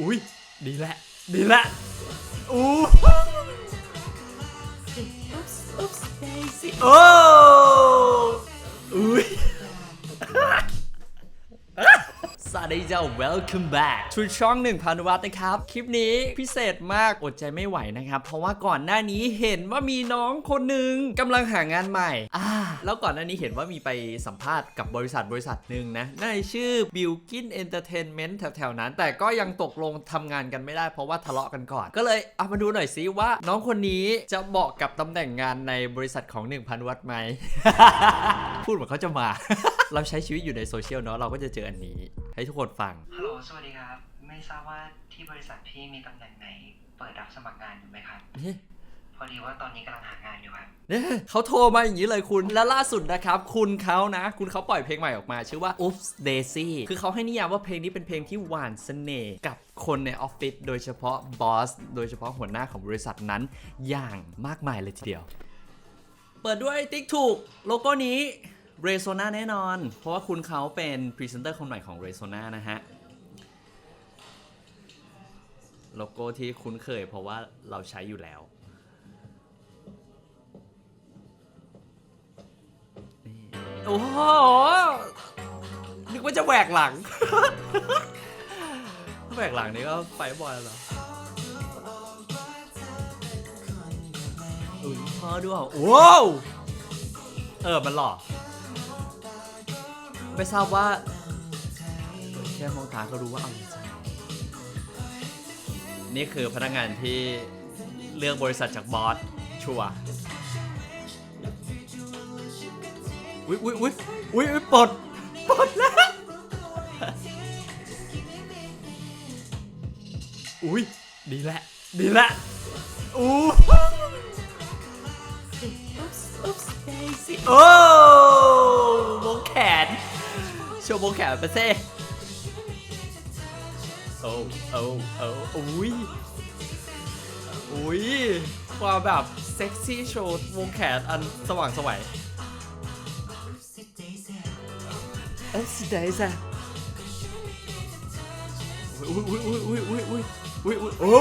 อุ้ยดีแหละ ดีแหละอู้ Oops, oops, Daisy โอ้อุ้ยสวัสดีเจ้า welcome back ทุกช่องหนึ่งพันวัตนะครับ คลิปนี้พิเศษมากอดใจไม่ไหวนะครับ เพราะว่าก่อนหน้านี้เห็นว่ามีน้องคนหนึ่งกำลังหางานใหม่อ่า แล้วก่อนหน้านี้เห็นว่ามีไปสัมภาษณ์กับบริษัทบริษัทหนึ่งนะในชื่อ Bilkin Entertainment แถวๆนั้น แต่ก็ยังตกลงทำงานกันไม่ได้เพราะว่าทะเลาะกันก่อน ก็เลยเอามาดูหน่อยซิว่า น้องคนนี้จะเหมาะกับตำแหน่งงานในบริษัทของ 1,000 วัตต์ไหม พูดเหมือนเขาจะมา เราใช้ชีวิตอยู่ในโซเชียลเนาะเราก็จะเจออันนี้ ให้ทุกคนฟัง ฮัลโหล สวัสดีครับ ไม่ทราบว่าที่บริษัทพี่มีตำแหน่งไหน เปิดรับสมัครงานอยู่ไหมครับ พอดีว่าตอนนี้กำลังหางานอยู่ครับ เนี่ยเขาโทรมาอย่างนี้เลยคุณ และล่าสุดนะครับ คุณเขานะ คุณเขาปล่อยเพลงใหม่ออกมา ชื่อว่า Oops Daisy คือเขาให้นิยามว่าเพลงนี้เป็นเพลงที่หวานเสน่ห์กับคนในออฟฟิศโดยเฉพาะบอส โดยเฉพาะหัวหน้าของบริษัทนั้น อย่างมากมายเลยทีเดียว เปิดด้วยติ๊กถูกโลโก้นี้ r e s o n a แน่นอน เพราะว่าคุณเขาเป็นพรีเซนเตอร์คนใหม่ของ r e s o n a นะฮะ โลโก้ที่คุ้นเคยเพราะว่าเราใช้อยู่แล้ว โอ้โหนึกว่าจะแหวกหลัง แหวกหลังนี่ก็ไฟบอลเหรออุ้ยพอด้วยว้าวเออ มันหล่อไม่ทราบว่าแค่มองตาก็รู้ว่าเอาจริงนี่คือพนักงานที่เลือกบริษัทจากบอสชัวร์ อุ้ยอุ้ยอุ้ยอุ้ยอุ๊ยปลดปลดแล้วอุ้ยดีแหละดีแหละอู้ Oops, oops, Daisy โอ้วงแขนโชว์วงแขนไปเซ่โอ้โอ้โอ้อุ้ยอุ้ยความแบบเซ็กซี่โชว์วงแขนอันสว่างสวย เอฟซีเดย์ซ่อุ้ยอุ้ยอุ้ยอุ้ยอุ้ยอุ้ยอุ้ยอุ้ยโอ้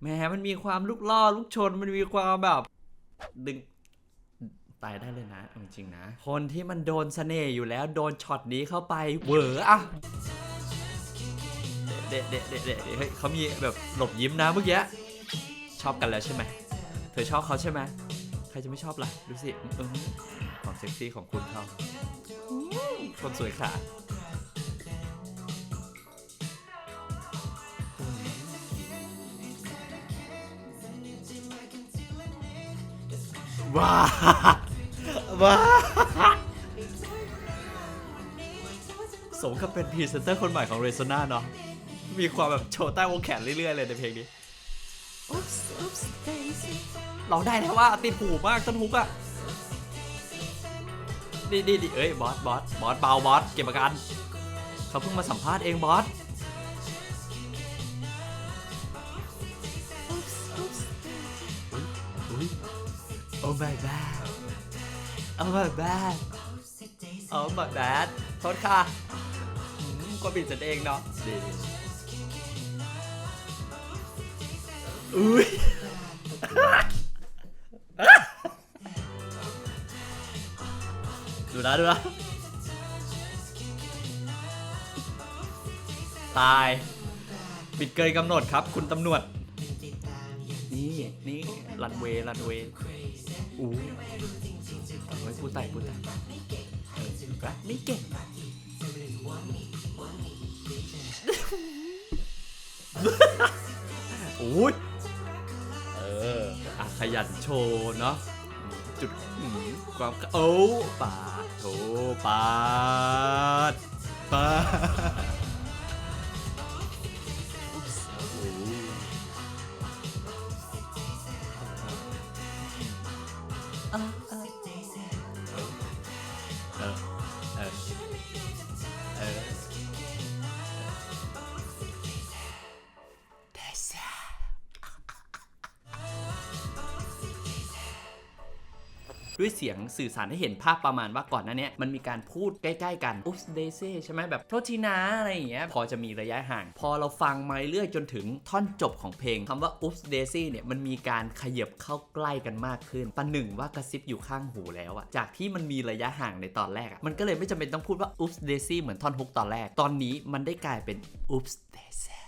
แหมมันมีความลูกล่อลูกชนมันมีความแบบ ดึงตายได้เลยนะจริงๆนะ คนที่มันโดนเสน่ห์อยู่แล้วโดนช็อตนี้เข้าไปเหวออะเดะเดะเดะเดะเดะเฮ้ยเขามีแบบหลบยิ้มนะเมื่อกี้ชอบกันแล้วใช่ไหมเธอชอบเขาใช่ไหมใครจะไม่ชอบล่ะดูสิ ความเซ็กซี่ของคุณเขาคนสวยขาว้าว้าสมกับเป็นพรีเซนเตอร์คนใหม่ของเรโซนาเนาะ มีความแบบโชว์ใต้วงแขนเรื่อยๆเลยในเพลงนี้ Oops, oops, Daisy เราได้แล้วว่าติดหูมากต้นฮุกอะ ดีดีดีเอ้ยบอสบอสบอสเบาบอสเก็บอาการเขาเพิ่งมาสัมภาษณ์เองบอส Oops, oops, อุ้ย Oh my bad Oh my bad Oh my bad โทษค่ะอืมก็บิดฉันเองเนาะดีอุ้ย นะดูนะตาย ปิดเกินกำหนดครับ คุณตำรวจ นี่นี่รันเวย์รันเวย์อู้เฮ้ยพูดไต่พูดไต่เออรักไม่เก่งโอ้ยเอออะขยันโชว์เนาะ จุดอืมความโอ้ปาดโถปาดปาดโอ้ ด้วยเสียงสื่อสารให้เห็นภาพประมาณว่าก่อนหน้านี้มันมีการพูดใกล้ๆกันอุ๊บเดซี่ใช่ไหมแบบโทษทีนะอะไรอย่างเงี้ยพอจะมีระยะห่าง พอเราฟังมาเรื่อยจนถึงท่อนจบของเพลงคำว่าอุ๊บเดซี่เนี่ยมันมีการขยับเข้าใกล้กันมากขึ้นประหนึ่งว่ากระซิบอยู่ข้างหูแล้วอะจากที่มันมีระยะห่างในตอนแรกอะมันก็เลยไม่จำเป็นต้องพูดว่าอุ๊บเดซี่เหมือนท่อนฮุกตอนแรกตอนนี้มันได้กลายเป็นอุ๊บเดซี่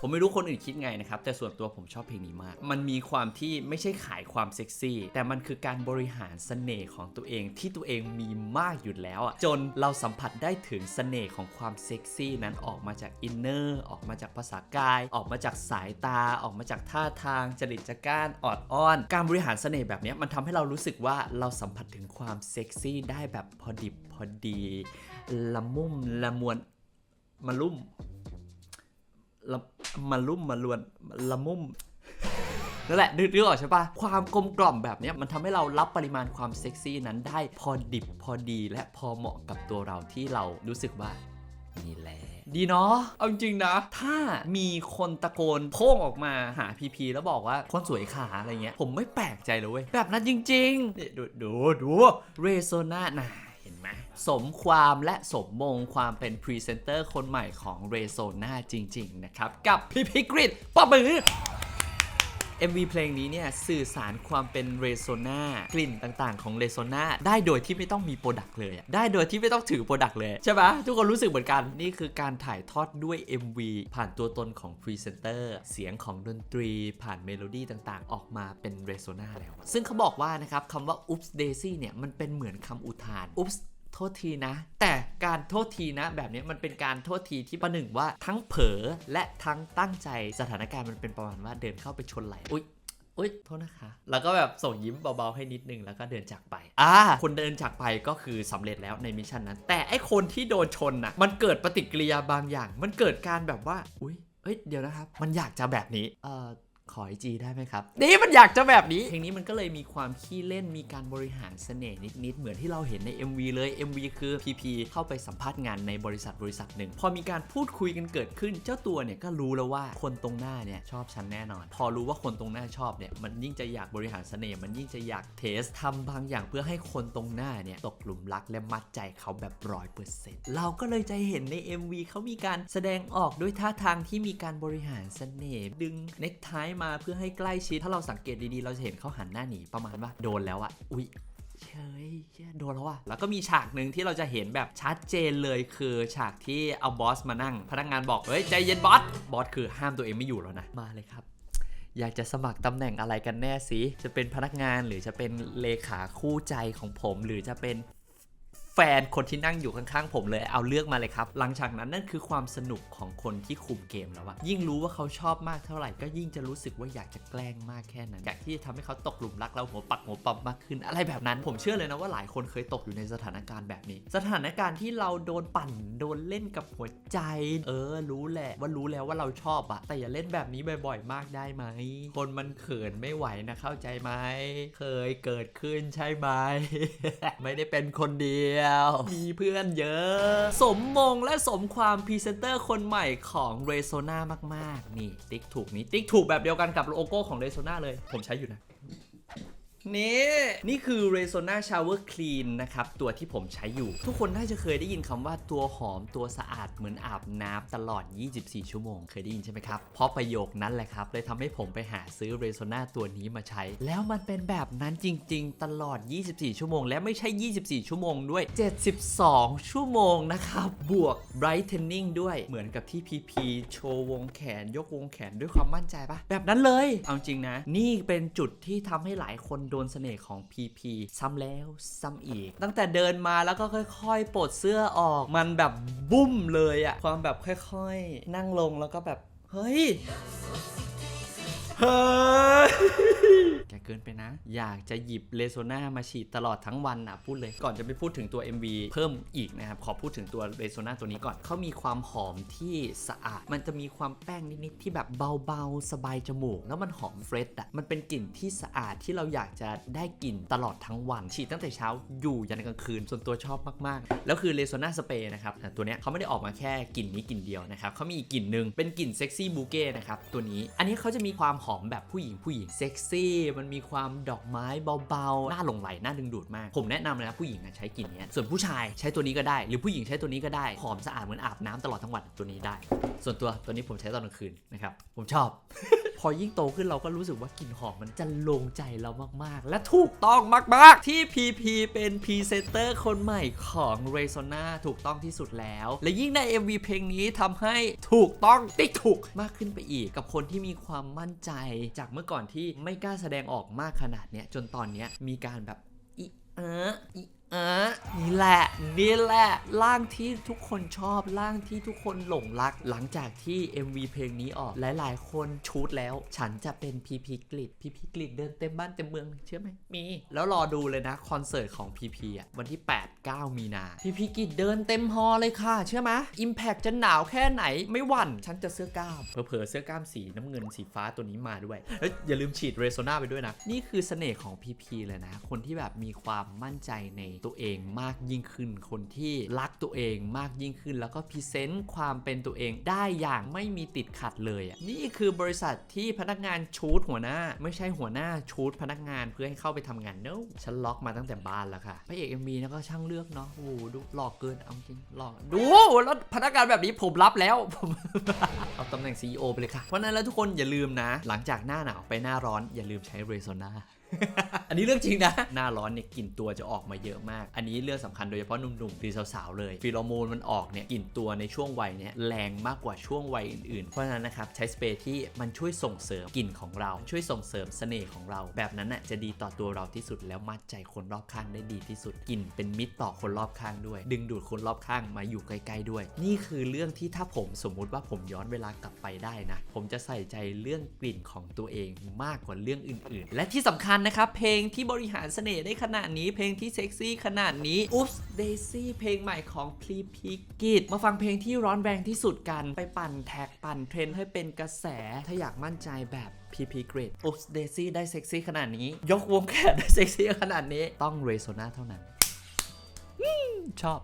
ผมไม่รู้คนอื่นคิดไงนะครับ แต่ส่วนตัวผมชอบเพลงนี้มาก มันมีความที่ไม่ใช่ขายความเซ็กซี่ แต่มันคือการบริหารเสน่ห์ของตัวเองที่ตัวเองมีมากอยู่แล้วอะจนเราสัมผัสได้ถึงเสน่ห์ของความเซ็กซี่นั้นออกมาจากอินเนอร์ออกมาจากภาษากาย ออกมาจากสายตา ออกมาจากท่าทาง จริตจักร้านออดอ้อน การบริหารเสน่ห์แบบนี้มันทำให้เรารู้สึกว่าเราสัมผัสถึงความเซ็กซี่ได้แบบพอดิบพอดี ละมุ่มละมวนมาลุ่ม ละมาลุ่มมาลวนละมุ่มนั่นแหละนึกนึกออกใช่ปะความกลมกล่อมแบบเนี้ยมันทำให้เรารับปริมาณความเซ็กซี่นั้นได้พอดิบพอดีและพอเหมาะกับตัวเราที่เรารู้สึกว่านี่แหละ ดีเนาะ เอาจริงๆนะ ถ้ามีคนตะโกนโพ่งออกมาหาพีพีแล้วบอกว่าคนสวยขาอะไรเงี้ย ผมไม่แปลกใจเลยเว้ย แบบนั้นจริงๆนี่ดูดูดูเรโซนาน่ะเห็นไหม สมความและสมมงความเป็นพรีเซนเตอร์คนใหม่ของเรโซนาจริง ๆ นะครับ กับพี่พิกริดปะมือ MV เพลงนี้เนี่ยสื่อสารความเป็นเรโซนากลิ่นต่างๆ ของเรโซนาได้โดยที่ไม่ต้องมีโปรดักต์เลยได้โดยที่ไม่ต้องถือโปรดักต์เลย ใช่ปะทุกคนรู้สึกเหมือนกัน นี่คือการถ่ายทอดด้วย MV ผ่านตัวตนของพรีเซนเตอร์เสียงของดนตรี ผ่านเมโลดี้ต่างๆ ออกมาเป็นเรโซนาแล้ว ซึ่งเขาบอกว่านะครับคำว่า oops daisy เนี่ยมันเป็นเหมือนคำอุทาน oops โทษทีนะ แต่การโทษทีนะแบบนี้มันเป็นการโทษทีที่ประหนึ่งว่าทั้งเผลอและทั้งตั้งใจสถานการณ์มันเป็นประมาณว่าเดินเข้าไปชนไหลอุ๊ยอุ๊ยโทษนะคะ แล้วก็แบบส่งยิ้มเบาๆให้นิดนึงแล้วก็เดินจากไป อ่า คนเดินจากไปก็คือสำเร็จแล้วในมิชชั่นนั้น แต่ไอคนที่โดนชนน่ะ มันเกิดปฏิกิริยาบางอย่าง มันเกิดการแบบว่า อุ๊ยเอ้ย เดี๋ยวนะครับ มันอยากจะแบบนี้ เอ่อ ขอไอจีได้ไหมครับ นี่มันอยากจะแบบนี้ เพลงนี้มันก็เลยมีความขี้เล่น มีการบริหารเสน่ห์นิด ๆ เหมือนที่เราเห็นใน MV เลย MV คือ PP เข้าไปสัมภาษณ์งานในบริษัทบริษัทหนึ่ง พอมีการพูดคุยกันเกิดขึ้น เจ้าตัวเนี่ยก็รู้แล้วว่าคนตรงหน้าเนี่ยชอบฉันแน่นอน พอรู้ว่าคนตรงหน้าชอบเนี่ยมันยิ่งจะอยากบริหารเสน่ห์มันยิ่งจะอยากเทสทำบางอย่างเพื่อให้คนตรงหน้าเนี่ยตกหลุมรักและมัดใจเขาแบบร้อยเปอร์เซ็นต์เราก็เลยจะเห็นใน MV เขามีการแสดงออกด้วยท่าทางที่มีการบริหารเสน่ห์ดึงเน็กไทมาเพื่อให้ใกล้ชิด ถ้าเราสังเกตดีๆ เราจะเห็นเขาหันหน้าหนีประมาณว่าโดนแล้วอะอุ๊ยเชยเชยโดนแล้วว่ะแล้วก็มีฉากหนึ่งที่เราจะเห็นแบบชัดเจนเลยคือฉากที่เอาบอสมานั่ง พนักงานบอก เฮ้ย ใจเย็นบอส บอสคือห้ามตัวเองไม่อยู่แล้วนะ มาเลยครับ อยากจะสมัครตำแหน่งอะไรกันแน่สิ จะเป็นพนักงานหรือจะเป็นเลขาคู่ใจของผม หรือจะเป็น แฟนคนที่นั่งอยู่ข้างๆผมเลยเอาเลือกมาเลยครับ หลังจากนั้นนั่นคือความสนุกของคนที่คุมเกมแล้วอะยิ่งรู้ว่าเขาชอบมากเท่าไหร่ ก็ยิ่งจะรู้สึกว่าอยากจะแกล้งมากแค่นั้น อยากที่จะทำให้เขาตกหลุมรักเราหัวปักหัวปั๊มมากขึ้น อะไรแบบนั้นผมเชื่อเลยนะว่าหลายคนเคยตกอยู่ในสถานการณ์แบบนี้ สถานการณ์ที่เราโดนปั่นโดนเล่นกับหัวใจ เออ รู้แหละว่ารู้แล้วว่าเราชอบอะแต่อย่าเล่นแบบนี้บ่อย ๆ มากได้ไหมคนมันเขินไม่ไหวนะเข้าใจไหมเคยเกิดขึ้นใช่ไหมไม่ได้เป็นคนเดียว มีเพื่อนเยอะ สมมงและสมความพรีเซนเตอร์คนใหม่ของ r e s o n a มาก ๆ นี่ ติ๊กถูกนี้ ติ๊กถูกแบบเดียวกันกับโลโก้ของ r e s o n a เลย ผมใช้อยู่นะ นี่นี่คือ r e s o n a Shower Clean นะครับ ตัวที่ผมใช้อยู่ ทุกคนน่าจะเคยได้ยินคำว่าตัวหอมตัวสะอาดเหมือนอาบน้ำตลอด 24 ชั่วโมง เคยได้ยินใช่ไหมครับ เพราะประโยคนั้นแหละครับ เลยทำให้ผมไปหาซื้อ r e s o n a ตัวนี้มาใช้ แล้วมันเป็นแบบนั้นจริง ๆ ตลอด 24 ชั่วโมง และไม่ใช่ 24 ชั่วโมงด้วย 72 ชั่วโมงนะครับ บวก brightening ด้วยเหมือนกับที่ PP โชว์วงแขน ยกวงแขนด้วยความมั่นใจปะแบบนั้นเลยเอาจริงนะ นี่เป็นจุดที่ทำให้หลายคนโดนเสน่ห์ของ PP ซ้ำแล้วซ้ำอีก ตั้งแต่เดินมาแล้วก็ค่อยๆปลดเสื้อออกมันแบบบุ้มเลยอะความแบบค่อยๆ นั่งลงแล้วก็แบบ เฮ้ย เฮ้ยแกเกินไปนะ อยากจะหยิบเลโซน่ามาฉีดตลอดทั้งวันนะพูดเลย ก่อนจะไปพูดถึงตัว MV เพิ่มอีกนะครับ ขอพูดถึงตัวเลโซน่าตัวนี้ก่อน เขามีความหอมที่สะอาด มันจะมีความแป้งนิดๆที่แบบเบาๆ สบายจมูก แล้วมันหอมเฟรชอะ มันเป็นกลิ่นที่สะอาดที่เราอยากจะได้กลิ่นตลอดทั้งวัน ฉีดตั้งแต่เช้าอยู่ยันกลางคืน ส่วนตัวชอบมากๆ แล้วคือเลโซน่าสเปรย์นะครับ ตัวเนี้ยเขาไม่ได้ออกมาแค่กลิ่นนี้กลิ่นเดียวนะครับเขามีอีกกลิ่นหนึ่งเป็นกลิ่นเซ็กซี่บูเก้นะครับตัวนี้ อันนี้เขาจะมีความหหอมแบบผู้หญิงผู้หญิงเซ็กซี่ มันมีความดอกไม้เบาๆ น่าหลงไหลน่าดึงดูดมาก ผมแนะนำเลยนะผู้หญิงใช้กลิ่นนี้ส่วนผู้ชายใช้ตัวนี้ก็ได้ หรือผู้หญิงใช้ตัวนี้ก็ได้ หอมสะอาดเหมือนอาบน้ำตลอดทั้งวันตัวนี้ได้ ส่วนตัวตัวนี้ผมใช้ตอนกลางคืนนะครับ ผมชอบ พอยิ่งโตขึ้นเราก็รู้สึกว่ากลิ่นหอมมันจะลงใจเรามากๆ และถูกต้องมาก ๆ ที่ PP เป็นพรีเซนเตอร์คนใหม่ของ r e s o n a ถูกต้องที่สุดแล้ว และยิ่งใน MV เพลงนี้ทำให้ถูกต้องติ๊กถูกมากขึ้นไปอีก กับคนที่มีความมั่นใจ จากเมื่อก่อนที่ไม่กล้าแสดงออกมากขนาดเนี้ยจนตอนเนี้ยมีการแบบอีเอออี ออนี่แหละนี่แหละร่างที่ทุกคนชอบร่างที่ทุกคนหลงรัก หลังจากที่ MV เพลงนี้ออกหลายๆ คนชูดแล้ว ฉันจะเป็นพีพีกริดพีพีกริดเดินเต็มบ้านเต็มเมืองเชื่อไหมมี แล้วรอดูเลยนะ คอนเสิร์ตของพีพีอะวันที่ 8 9 มีนา พีพีกลิดเดินเต็มฮอเลยค่ะ เชื่อไหมอิมแพกจะหนาวแค่ไหนไม่หวั่น ฉันจะเสื้อกล้ามเผลอๆเสื้อกล้ามสีน้ำเงินสีฟ้าตัวนี้มาด้วยเอ้ยอย่าลืมฉีดเรโซนาไปด้วยนะ นี่คือเสน่ห์ของพีพีเลยนะ คนที่แบบมีความมั่นใจในตัวเองมากยิ่งขึ้น คนที่รักตัวเองมากยิ่งขึ้น แล้วก็พรีเซนต์ความเป็นตัวเองได้อย่างไม่มีติดขัดเลยอะนี่คือบริษัทที่พนักงานชูดหัวหน้า ไม่ใช่หัวหน้าชูดพนักงานเพื่อให้เข้าไปทำงาน no ฉันล็อกมาตั้งแต่บ้านแล้วค่ะพระเอก MV นะก็ช่างเลือกเนาะโอ้โหดูหลอกเกินเอาจริงหลอกดูแล้วพนักงานแบบนี้ผมรับแล้วผมเอาตำแหน่ง CEO ไปเลยค่ะ เพราะฉะนั้นแล้วทุกคนอย่าลืมนะ หลังจากหน้าหนาวไปหน้าร้อนอย่าลืมใช้เรโซนาอันนี้เรื่องจริงนะ หน้าร้อนเนี่ยกลิ่นตัวจะออกมาเยอะมาก อันนี้เรื่องสำคัญโดยเฉพาะหนุ่มๆหรือสาวๆเลยฟีโรโมนมันออกเนี่ยกลิ่นตัวในช่วงวัยเนี่ยแรงมากกว่าช่วงวัยอื่นๆ เพราะฉะนั้นนะครับใช้สเปรย์ที่มันช่วยส่งเสริมกลิ่นของเรา ช่วยส่งเสริมเสน่ห์ของเรา แบบนั้นน่ะจะดีต่อตัวเราที่สุดแล้วมัดใจคนรอบข้างได้ดีที่สุดกลิ่นเป็นมิตรต่อคนรอบข้างด้วย ดึงดูดคนรอบข้างมาอยู่ใกล้ๆด้วย นี่คือเรื่องที่ถ้าผมสมมุติว่าผมย้อนเวลากลับไปได้นะผมจะใส่ใจเรื่องกลิ่นของตัวเองมากกว่าเรื่องอื่น ๆ และที่สำคัญนะครับเพลงที่บริหารเสน่ห์ได้ขนาดนี้ เพลงที่เซ็กซี่ขนาดนี้ Oops Daisy เพลงใหม่ของพลีพิกิตมาฟังเพลงที่ร้อนแรงที่สุดกันไปปั่นแท็กปั่นเทรนให้เป็นกระแส ถ้าอยากมั่นใจแบบ PP Grade Oops Daisy ได้เซ็กซี่ขนาดนี้ ยกวงแขนได้เซ็กซี่ขนาดนี้ต้อง r e s o n a เท่านั้นชอบ